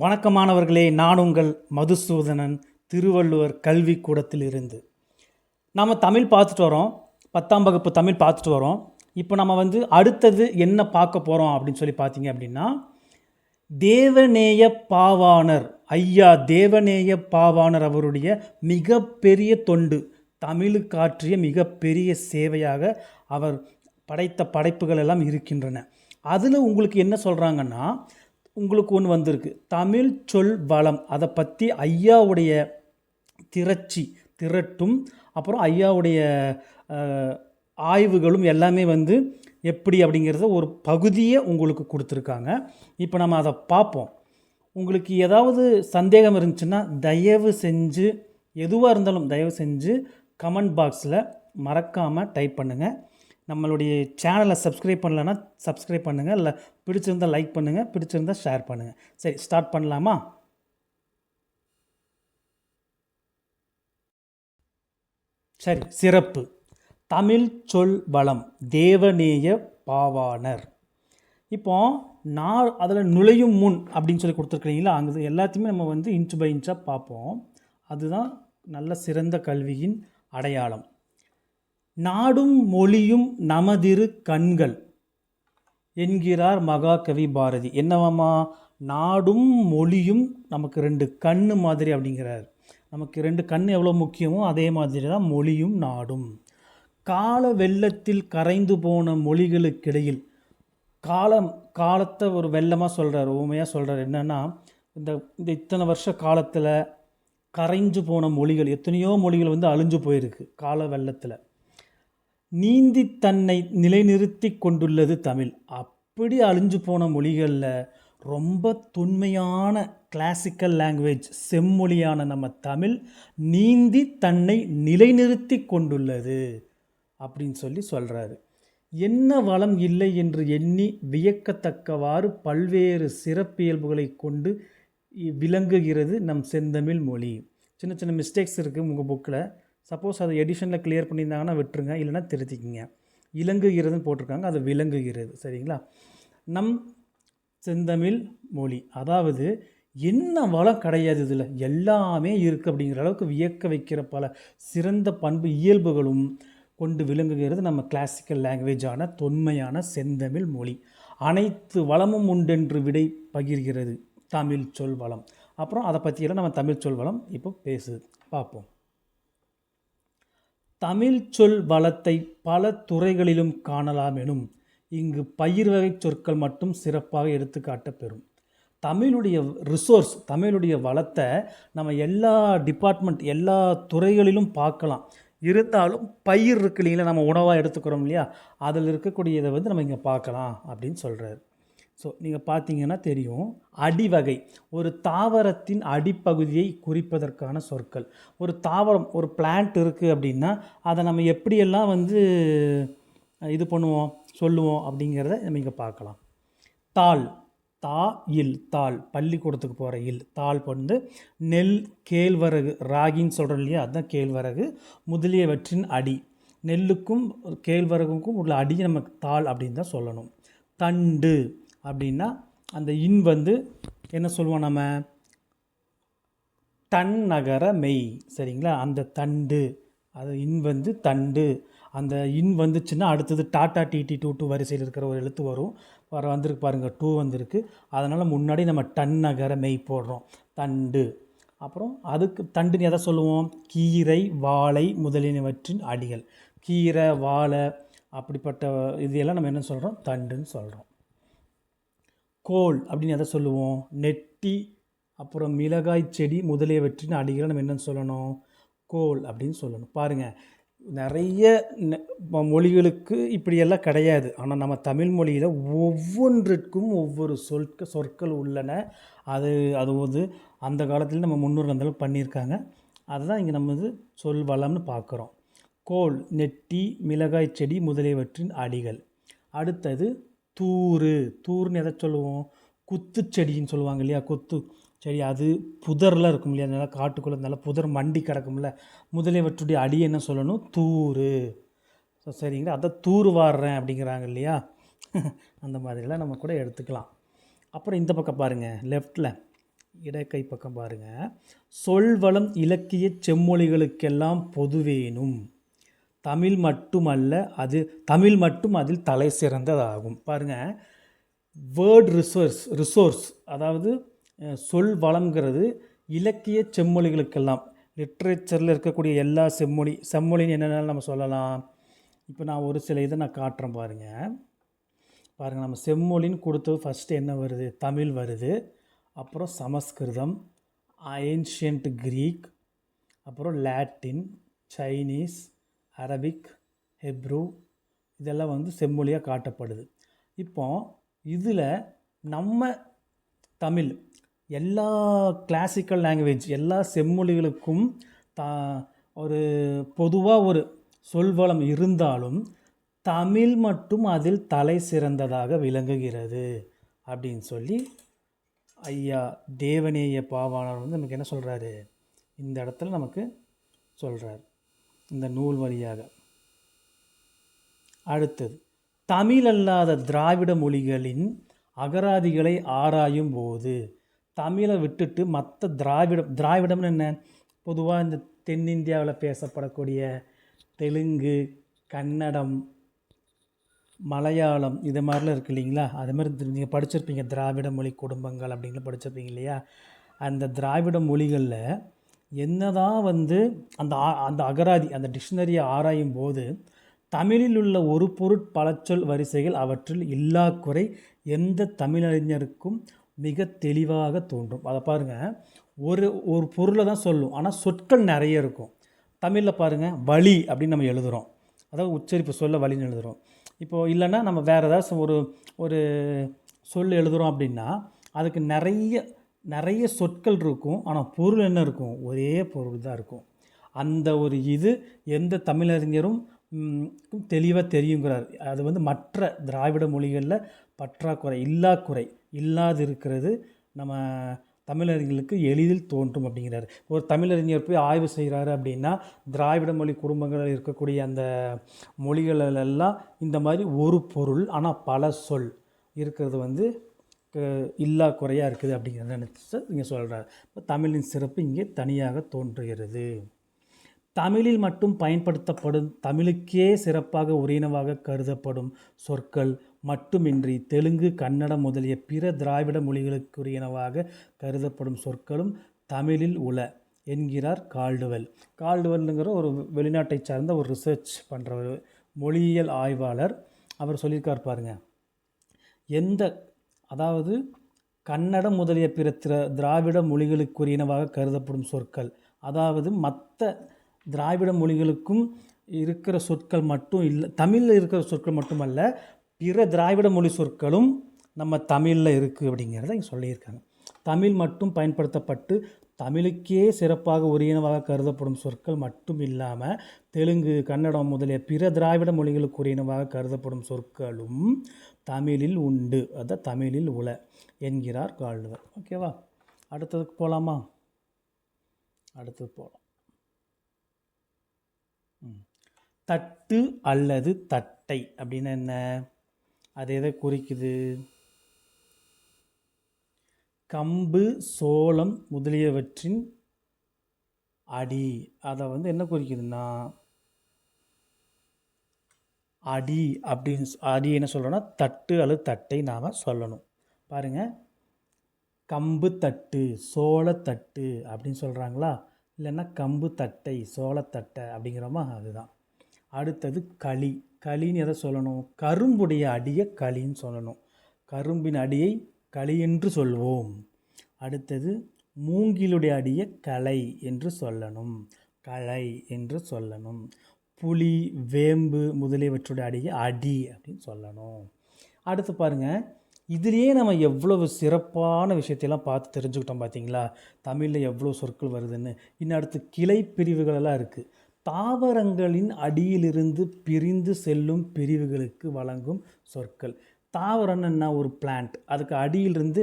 வணக்கமானவர்களே நான் உங்கள் மதுசூதனன் திருவள்ளுவர் கல்வி கூடத்தில் இருந்து. நாம் தமிழ் பார்த்துட்டு வரோம். பத்தாம் வகுப்பு தமிழ் பார்த்துட்டு வரோம். இப்போ நம்ம வந்து அடுத்தது என்ன பார்க்க போகிறோம் அப்படின்னு சொல்லி பார்த்தீங்க அப்படின்னா தேவநேய பாவாணர் ஐயா தேவநேய பாவாணர் அவருடைய மிகப்பெரிய தொண்டு தமிழுக்கு ஆற்றிய மிகப்பெரிய சேவையாக அவர் படைத்த படைப்புகள் எல்லாம் இருக்கின்றன. அதில் உங்களுக்கு என்ன சொல்கிறாங்கன்னா உங்களுக்கு ஒன்று வந்திருக்கு. தமிழ் சொல் வளம். அதை பற்றி ஐயாவுடைய திரட்சி திரட்டும் அப்புறம் ஐயாவுடைய ஆய்வுகளும் எல்லாமே வந்து எப்படி அப்படிங்கிறத ஒரு பகுதியை உங்களுக்கு கொடுத்துருக்காங்க. இப்போ நம்ம அதை பார்ப்போம் உங்களுக்கு ஏதாவது சந்தேகம் இருந்துச்சுன்னா தயவு செஞ்சு எதுவாக இருந்தாலும் தயவு செஞ்சு கமெண்ட் பாக்ஸில் மறக்காமல் டைப் பண்ணுங்கள் நம்மளுடைய சேனலை சப்ஸ்கிரைப் பண்ணலன்னா சப்ஸ்கிரைப் பண்ணுங்கள் இல்லை பிடிச்சிருந்தா லைக் பண்ணுங்கள் பிடிச்சிருந்தா ஷேர் பண்ணுங்கள் சரி ஸ்டார்ட் பண்ணலாமா? சரி சிறப்பு. தமிழ் சொல் வளம். தேவநேய பாவாணர். இப்போ நான் அதில் நுழையும் முன் அப்படின்னு சொல்லி கொடுத்துருக்குறீங்களா? அங்கே எல்லாத்தையுமே நம்ம வந்து இன்ச் பை இன்ச்சாக பார்ப்போம். அதுதான் நல்ல சிறந்த கல்வியின் அடையாளம். நாடும் மொழியும் நமதிரு கண்கள் என்கிறார் மகாகவி பாரதி. என்னவாமா நாடும் மொழியும் நமக்கு ரெண்டு கண் மாதிரி அப்படிங்கிறார். நமக்கு ரெண்டு கண் எவ்வளோ முக்கியமோ அதே மாதிரி தான் மொழியும் நாடும். கால வெள்ளத்தில் கரைந்து போன மொழிகளுக்கிடையில் காலம் காலத்தை ஒரு வெள்ளமாக சொல்கிறார் ஊமையாக சொல்கிறார் என்னென்னா இந்த இந்த இத்தனை வருஷ காலத்தில் கரைஞ்சு போன மொழிகள் எத்தனையோ மொழிகள் வந்து அழிஞ்சு போயிருக்கு கால வெள்ளத்தில். நீந்தி தன்னை நிலைநிறுத்தி கொண்டுள்ளது தமிழ். அப்படி அழிஞ்சு போன மொழிகளில் ரொம்ப தொன்மையான கிளாசிக்கல் லாங்குவேஜ் செம்மொழியான நம்ம தமிழ் நீந்தி தன்னை நிலைநிறுத்தி கொண்டுள்ளது அப்படின்னு சொல்லி சொல்கிறாரு என்ன வளம் இல்லை என்று எண்ணி வியக்கத்தக்கவாறு பல்வேறு சிறப்பியல்புகளை கொண்டு விளங்குகிறது நம் செந்தமிழ் மொழி. சின்ன சின்ன மிஸ்டேக்ஸ் இருக்குது உங்கள் புக்கில் சப்போஸ் அதை எடிஷனில் கிளியர் பண்ணியிருந்தாங்கன்னா விட்டுருங்க. இல்லைன்னா திருத்திக்கிங்க. இலங்குகிறதுன்னு போட்டிருக்காங்க. அது விளங்குகிறது சரிங்களா? நம் செந்தமிழ் மொழி. அதாவது என்ன வளம் கிடையாது இதில்? எல்லாமே இருக்குது அப்படிங்கிற அளவுக்கு வியக்க வைக்கிற பல சிறந்த பண்பு இயல்புகளும் கொண்டு விளங்குகிறது நம்ம கிளாசிக்கல் லாங்குவேஜான தொன்மையான செந்தமிழ் மொழி. அனைத்து வளமும் உண்டென்று விடை பகிர்கிறது தமிழ் சொல் வளம் அப்புறம் அதை பற்றியெல்லாம் நம்ம தமிழ் சொல் வளம் இப்போ பேசுது. பார்ப்போம். தமிழ் சொல் வளத்தை பல துறைகளிலும் காணலாம் எனும் இங்கு பயிர் வகை சொற்கள் மட்டும் சிறப்பாக எடுத்துக்காட்ட பெறும் தமிழுடைய ரிசோர்ஸ் தமிழுடைய வளத்தை நம்ம எல்லா டிபார்ட்மெண்ட் எல்லா துறைகளிலும் பார்க்கலாம். இருந்தாலும் பயிர் இருக்கு இல்லைங்களா நம்ம உணவாக எடுத்துக்கிறோம் இல்லையா அதில் இருக்கக்கூடியதை வந்து நம்ம இங்கே பார்க்கலாம் அப்படின்னு சொல்கிறாரு ஸோ நீங்கள் பார்த்தீங்கன்னா தெரியும் அடிவகை. ஒரு தாவரத்தின் அடிப்பகுதியை குறிப்பதற்கான சொற்கள். ஒரு தாவரம் ஒரு பிளான்ட் இருக்குது அப்படின்னா அதை நம்ம எப்படியெல்லாம் வந்து இது பண்ணுவோம் சொல்லுவோம் அப்படிங்கிறத நம்ம இங்கே பார்க்கலாம். தாள். தா இல். தாள். பள்ளிக்கூடத்துக்கு போகிற இல். தாள் வந்து நெல் கேழ்வரகு ராகின்னு சொல்கிறோம் இல்லையா? அதுதான் கேழ்வரகு. முதலியவற்றின் அடி. நெல்லுக்கும் கேழ்வரகுக்கும் உள்ள அடியை நம்ம தாள் அப்படின்னு தான் சொல்லணும். தண்டு. அப்படின்னா அந்த இன் வந்து என்ன சொல்லுவோம் நம்ம? தன் நகர மெய். சரிங்களா? அந்த தண்டு. அது இன் வந்து தண்டு. அந்த இன் வந்துச்சுன்னா அடுத்தது டாட்டா டிடி டூ டூ வரிசையில் இருக்கிற ஒரு எழுத்து வரும். வர வந்திருக்கு பாருங்கள் டூ வந்திருக்கு. அதனால் முன்னாடி நம்ம டன் நகர மெய் போடுறோம். தண்டு. அப்புறம் அதுக்கு தண்டுன்னு எதை சொல்லுவோம்? கீரை வாழை முதலியனவற்றின் அடிகள். கீரை வாழை அப்படிப்பட்ட இதையெல்லாம் நம்ம என்ன சொல்கிறோம் தண்டுன்னு சொல்கிறோம் கோல் அப்படின்னு எதை சொல்லுவோம்? நெட்டி அப்புறம் மிளகாய் செடி முதலியவற்றின் அடிகளை நம்ம என்னென்னு சொல்லணும்? கோல் அப்படின்னு சொல்லணும். பாருங்கள் நிறைய நெ- மொழிகளுக்கு இப்படியெல்லாம் கிடையாது. ஆனால் நம்ம தமிழ் மொழியில் ஒவ்வொன்றிற்கும் ஒவ்வொரு சொற்க சொற்கள் உள்ளன. அது அது வந்து அந்த காலத்தில் நம்ம முன்னோர்கள் அந்த பண்ணியிருக்காங்க. அதுதான் இங்கே நம்ம இது சொல் வளம்னு பார்க்குறோம். கோல் நெட்டி மிளகாய் செடி முதலியவற்றின் அடிகள். அடுத்தது தூறு தூர்னு எதை சொல்லுவோம்? குத்துச்செடின்னு சொல்லுவாங்க இல்லையா? குத்து செடி. அது புதரில் இருக்கும் இல்லையா? அதனால் காட்டுக்குள்ளே நல்லா புதர் மண்டி கிடக்கும்ல. முதலியவற்றுடைய அடி என்ன சொல்லணும்? தூறு. ஸோ சரிங்களா? அதை தூர் வாடுறேன் அப்படிங்கிறாங்க இல்லையா? அந்த மாதிரிலாம் நம்ம கூட எடுத்துக்கலாம். அப்புறம் இந்த பக்கம் பாருங்கள் லெஃப்டில் இடக்கை பக்கம் பாருங்கள் சொல்வளம் இலக்கிய செம்மொழிகளுக்கெல்லாம் பொதுவேனும் தமிழ் மட்டுமல்ல அது தமிழ் மட்டும் அதில் தலை சிறந்ததாகும். பாருங்கள் வேர்ட் ரிசோர்ஸ் ரிசோர்ஸ் அதாவது சொல் வளம்ங்கிறது இலக்கிய செம்மொழிகளுக்கெல்லாம் லிட்ரேச்சரில் இருக்கக்கூடிய எல்லா செம்மொழி செம்மொழின்னு என்னென்ன நம்ம சொல்லலாம்? இப்போ நான் ஒரு சில இதை நான் காட்டுறேன் பாருங்கள் பாருங்கள் நம்ம செம்மொழின்னு கொடுத்தது ஃபஸ்ட்டு என்ன வருது? தமிழ் வருது. அப்புறம் சமஸ்கிருதம் ஏன்ஷியன்ட் க்ரீக் அப்புறம் லாட்டின் சைனீஸ் அரபிக் ஹெப்ரூ இதெல்லாம் வந்து செம்மொழியாக காட்டப்படுது. இப்போ இதில் நம்ம தமிழ் எல்லா கிளாசிக்கல் லாங்குவேஜ் எல்லா செம்மொழிகளுக்கும் தா ஒரு பொதுவாக ஒரு சொல்வளம் இருந்தாலும் தமிழ் மட்டும் அதில் தலை சிறந்ததாக விளங்குகிறது அப்படின்னு சொல்லி ஐயா தேவநேய பாவாணர் வந்து நமக்கு என்ன சொல்கிறாரு இந்த இடத்துல நமக்கு சொல்கிறார் இந்த நூல் வழியாக. அடுத்தது தமிழ் அல்லாத திராவிட மொழிகளின் அகராதிகளை ஆராயும் போது தமிழை விட்டுட்டு மற்ற திராவிட திராவிடம்னு என்ன? பொதுவாக இந்த தென்னிந்தியாவில் பேசப்படக்கூடிய தெலுங்கு கன்னடம் மலையாளம் இது மாதிரிலாம் இருக்கு இல்லைங்களா? அது மாதிரி நீங்கள் படிச்சிருப்பீங்க திராவிட மொழி குடும்பங்கள் அப்படின்னு படிச்சிருப்பீங்க இல்லையா? அந்த திராவிட மொழிகளில் என்னதான் வந்து அந்த அந்த அகராதி அந்த டிக்ஷனரியை ஆராயும் போது தமிழில் உள்ள ஒரு பொருட்பழச்சொல் வரிசைகள் அவற்றில் இல்லா குறை எந்த தமிழறிஞருக்கும் மிக தெளிவாக தோன்றும். அதை பாருங்கள் ஒரு ஒரு பொருளை தான் சொல்லும். ஆனால் சொற்கள் நிறைய இருக்கும். தமிழில் பாருங்கள் வழி அப்படின்னு நம்ம எழுதுகிறோம் அதாவது உச்சரிப்பு சொல்ல வழின்னு எழுதுகிறோம் இப்போது இல்லைன்னா நம்ம வேறு ஏதாச்சும் ஒரு ஒரு சொல் எழுதுகிறோம் அப்படின்னா அதுக்கு நிறைய நிறைய சொற்கள் இருக்கும் ஆனால் பொருள் என்ன இருக்கும்? ஒரே பொருள் தான் இருக்கும். அந்த ஒரு இது எந்த தமிழறிஞரும் தெளிவாக தெரியுங்கிறார். அது வந்து மற்ற திராவிட மொழிகளில் பற்றாக்குறை இல்லாக்குறை இல்லாது இருக்கிறது நம்ம தமிழறிஞர்களுக்கு எளிதில் தோன்றும் அப்படிங்கிறார். ஒரு தமிழறிஞர் போய் ஆய்வு செய்கிறாரு அப்படின்னா திராவிட மொழி குடும்பங்களில் இருக்கக்கூடிய அந்த மொழிகளெல்லாம் இந்த மாதிரி ஒரு பொருள் ஆனால் பல சொல் இருக்கிறது வந்து இல்லா குறையாக இருக்குது அப்படிங்கிறத நினச்சி இங்கே சொல்கிறார் இப்போ தமிழின் சிறப்பு இங்கே தனியாக தோன்றுகிறது. தமிழில் மட்டும் பயன்படுத்தப்படும் தமிழுக்கே சிறப்பாக உரியனவாக கருதப்படும் சொற்கள் மட்டுமின்றி தெலுங்கு கன்னடம் முதலிய பிற திராவிட மொழிகளுக்குரியனவாக கருதப்படும் சொற்களும் தமிழில் உள என்கிறார் கால்டுவெல். கால்டுவெல்லுங்கிற ஒரு வெளிநாட்டை சார்ந்த ஒரு ரிசர்ச் பண்ணுற ஒரு மொழியியல் ஆய்வாளர் அவர் சொல்லியிருக்கார் பாருங்கள் எந்த அதாவது கன்னடம் முதலிய பிற திர திராவிட மொழிகளுக்குரியனவாக கருதப்படும் சொற்கள். அதாவது மற்ற திராவிட மொழிகளுக்கும் இருக்கிற சொற்கள் மட்டும் இல்லை தமிழில் இருக்கிற சொற்கள் மட்டுமல்ல பிற திராவிட மொழி சொற்களும் நம்ம தமிழில் இருக்குது அப்படிங்கிறத இங்கே சொல்லியிருக்காங்க. தமிழ் மட்டும் பயன்படுத்தப்பட்டு தமிழுக்கே சிறப்பாக உரியனவாக கருதப்படும் சொற்கள் மட்டும் இல்லாமல் தெலுங்கு கன்னடம் முதலிய பிற திராவிட மொழிகளுக்கு உரியனவாக கருதப்படும் சொற்களும் தமிழில் உண்டு. அதான் தமிழில் உல என்கிறார் கால்டுவர் ஓகேவா அடுத்ததுக்கு போகலாமா அடுத்தது போகலாம் தட்டு அல்லது தட்டை அப்படின்னு என்ன? அது எதை குறிக்குது? கம்பு சோளம் முதலியவற்றின் அடி. அதை வந்து என்ன குறிக்குதுன்னா அடி அப்படின்னு அடி என்ன சொல்கிறோன்னா தட்டு அல்லது தட்டை நாம் சொல்லணும். பாருங்கள் கம்பு தட்டு சோளத்தட்டு அப்படின்னு சொல்கிறாங்களா இல்லைன்னா கம்பு தட்டை சோளத்தட்டை அப்படிங்கிறோமா? அதுதான். அடுத்தது களி. களின்னு எதை சொல்லணும்? கரும்புடைய அடியை களின்னு சொல்லணும். கரும்பின் அடியை களி என்று சொல்வோம். அடுத்தது மூங்கிலுடைய அடியை களை என்று சொல்லணும். களை என்று சொல்லணும். புளி வேம்பு முதலியவற்றோட அடியை அடி அப்படின்னு சொல்லணும். அடுத்து பாருங்கள் இதுலேயே நம்ம எவ்வளவு சிறப்பான விஷயத்தையெல்லாம் பார்த்து தெரிஞ்சுக்கிட்டோம் பார்த்தீங்களா? தமிழில் எவ்வளோ சொற்கள் வருதுன்னு. இன்னும் அடுத்து கிளை பிரிவுகளெல்லாம் இருக்குது தாவரங்களின் அடியிலிருந்து பிரிந்து செல்லும் பிரிவுகளுக்கு வழங்கும் சொற்கள். தாவரம்னு என்ன? ஒரு பிளான்ட் அதுக்கு அடியிலிருந்து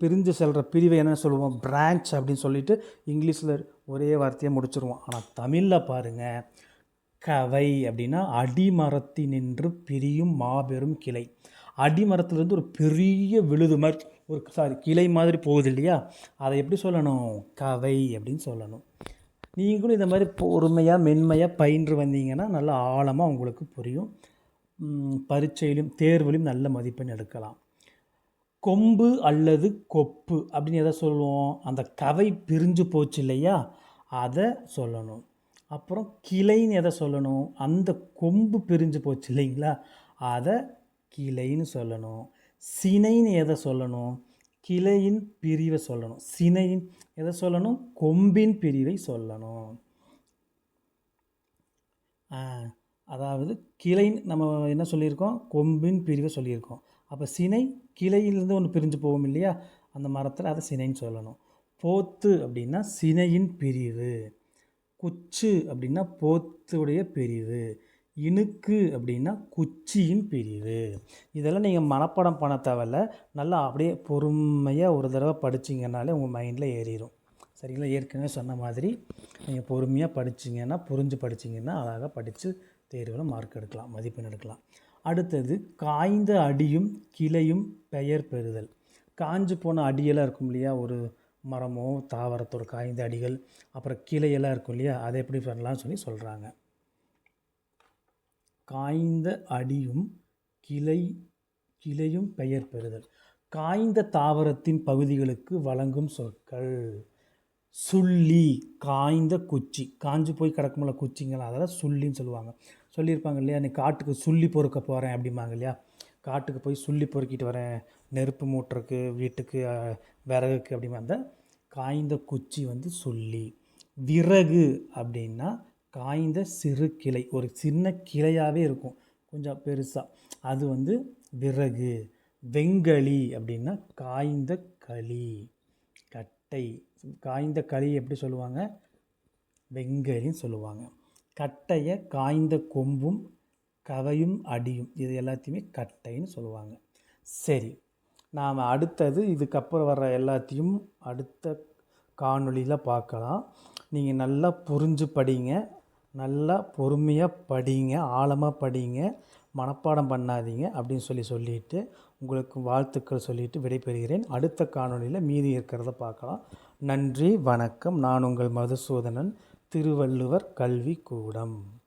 பிரிஞ்சு செல்கிற பிரிவை என்ன சொல்லுவோம்? பிரான்ச் அப்படின்னு சொல்லிட்டு இங்கிலீஷில் ஒரே வார்த்தையை முடிச்சிருவோம். ஆனால் தமிழில் பாருங்கள் கவை அப்படின்னா அடிமரத்தினின்று பிரியும் மாபெரும் கிளை. அடிமரத்துலேருந்து ஒரு பெரிய விழுது மாதிரி ஒரு சாரி கிளை மாதிரி போகுது இல்லையா? அதை எப்படி சொல்லணும்? கவை அப்படின்னு சொல்லணும். நீங்களும் இந்த மாதிரி பொறுமையாக மென்மையாக பயின்று வந்தீங்கன்னா நல்லா ஆழமாக உங்களுக்கு புரியும். பரீட்சையிலும் தேர்விலும் நல்ல மதிப்பெண் எடுக்கலாம். கொம்பு அல்லது கொப்பு அப்படின்னு எதை சொல்லுவோம்? அந்த கவை பிரிஞ்சு போச்சு இல்லையா? அதை சொல்லணும். அப்புறம் கிளைன்னு எதை சொல்லணும்? அந்த கொம்பு பிரிஞ்சு போச்சு இல்லைங்களா? அதை கிளைன்னு சொல்லணும். சினைன்னு எதை சொல்லணும்? கிளையின் பிரிவை சொல்லணும். சினையின் எதை சொல்லணும்? கொம்பின் பிரிவை சொல்லணும். ஆ, அதாவது கிளை நம்ம என்ன சொல்லியிருக்கோம்? கொம்பின் பிரிவை சொல்லியிருக்கோம். அப்போ சினை கிளையிலிருந்து ஒன்று பிரிஞ்சு போகும் இல்லையா? அந்த மரத்தில் அதை சினைன்னு சொல்லணும். போத்து அப்படின்னா சினையின் பிரிவு. குச்சு அப்படின்னா போத்துடைய பிரிவு. இணுக்கு அப்படின்னா குச்சியின் பிரிவு. இதெல்லாம் நீங்கள் மனப்பாடம் பண்ண தேவையில்ல. நல்லா அப்படியே பொறுமையாக ஒரு தடவை படிச்சிங்கனாலே உங்கள் மைண்டில் ஏறிடும் சரிங்களா? ஏற்கனவே சொன்ன மாதிரி நீங்கள் பொறுமையாக படிச்சிங்கன்னா புரிஞ்சு படிச்சிங்கன்னா அழகாக படித்து தேர்வில் மார்க் எடுக்கலாம் மதிப்பெண் எடுக்கலாம். அடுத்தது காய்ந்த அடியும் கிளையும் பெயர் பெறுதல். காஞ்சு போன அடியெல்லாம் இருக்கும் இல்லையா? ஒரு மரமோ தாவரத்தோட காய்ந்த அடிகள் அப்புறம் கிளையெல்லாம் இருக்கும் இல்லையா? அதை எப்படி பண்ணலாம்னு சொல்லி சொல்கிறாங்க காய்ந்த அடியும் கிளை கிளையும் பெயர் பெறுதல். காய்ந்த தாவரத்தின் பகுதிகளுக்கு வழங்கும் சொற்கள். சுள்ளி காய்ந்த குச்சி. காஞ்சு போய் கிடக்குமில்ல குச்சிங்களா அதெல்லாம் சுள்ளின்னு சொல்லுவாங்க. சொல்லியிருப்பாங்க இல்லையா? நீ காட்டுக்கு சுள்ளி பொறுக்க போகிறேன் அப்படிம்பாங்க இல்லையா? காட்டுக்கு போய் சுள்ளி பொறுக்கிட்டு வரேன். நெருப்பு மூட்டுறக்கு வீட்டுக்கு விறகுக்கு அப்படிமா அந்த காய்ந்த குச்சி வந்து சொல்லி விறகு அப்படின்னா காய்ந்த சிறு கிளை. ஒரு சின்ன கிளையாகவே இருக்கும். கொஞ்சம் பெருசாக அது வந்து விறகு. வெங்களி அப்படின்னா காய்ந்த களி. கட்டை. காய்ந்த களி எப்படி சொல்லுவாங்க? வெங்கலின்னு சொல்லுவாங்க. கட்டையை காய்ந்த கொம்பும் கவையும் அடியும். இது எல்லாத்தையுமே கட்டைன்னு சொல்லுவாங்க. சரி நாம் அடுத்தது இதுக்கப்புறம் வர்ற எல்லாத்தையும் அடுத்த காணொளியில் பார்க்கலாம். நீங்கள் நல்லா புரிஞ்சு படிங்க. நல்லா பொறுமையாக படிங்க. ஆழமாக படிங்க. மனப்பாடம் பண்ணாதீங்க அப்படின்னு சொல்லி சொல்லிட்டு உங்களுக்கு வாழ்த்துக்கள் சொல்லிட்டு விடைபெறுகிறேன். அடுத்த காணொளியில் மீதி இருக்கிறத பார்க்கலாம். நன்றி வணக்கம். நான் உங்கள் மதுசூதனன் திருவள்ளுவர் கல்வி கூடம்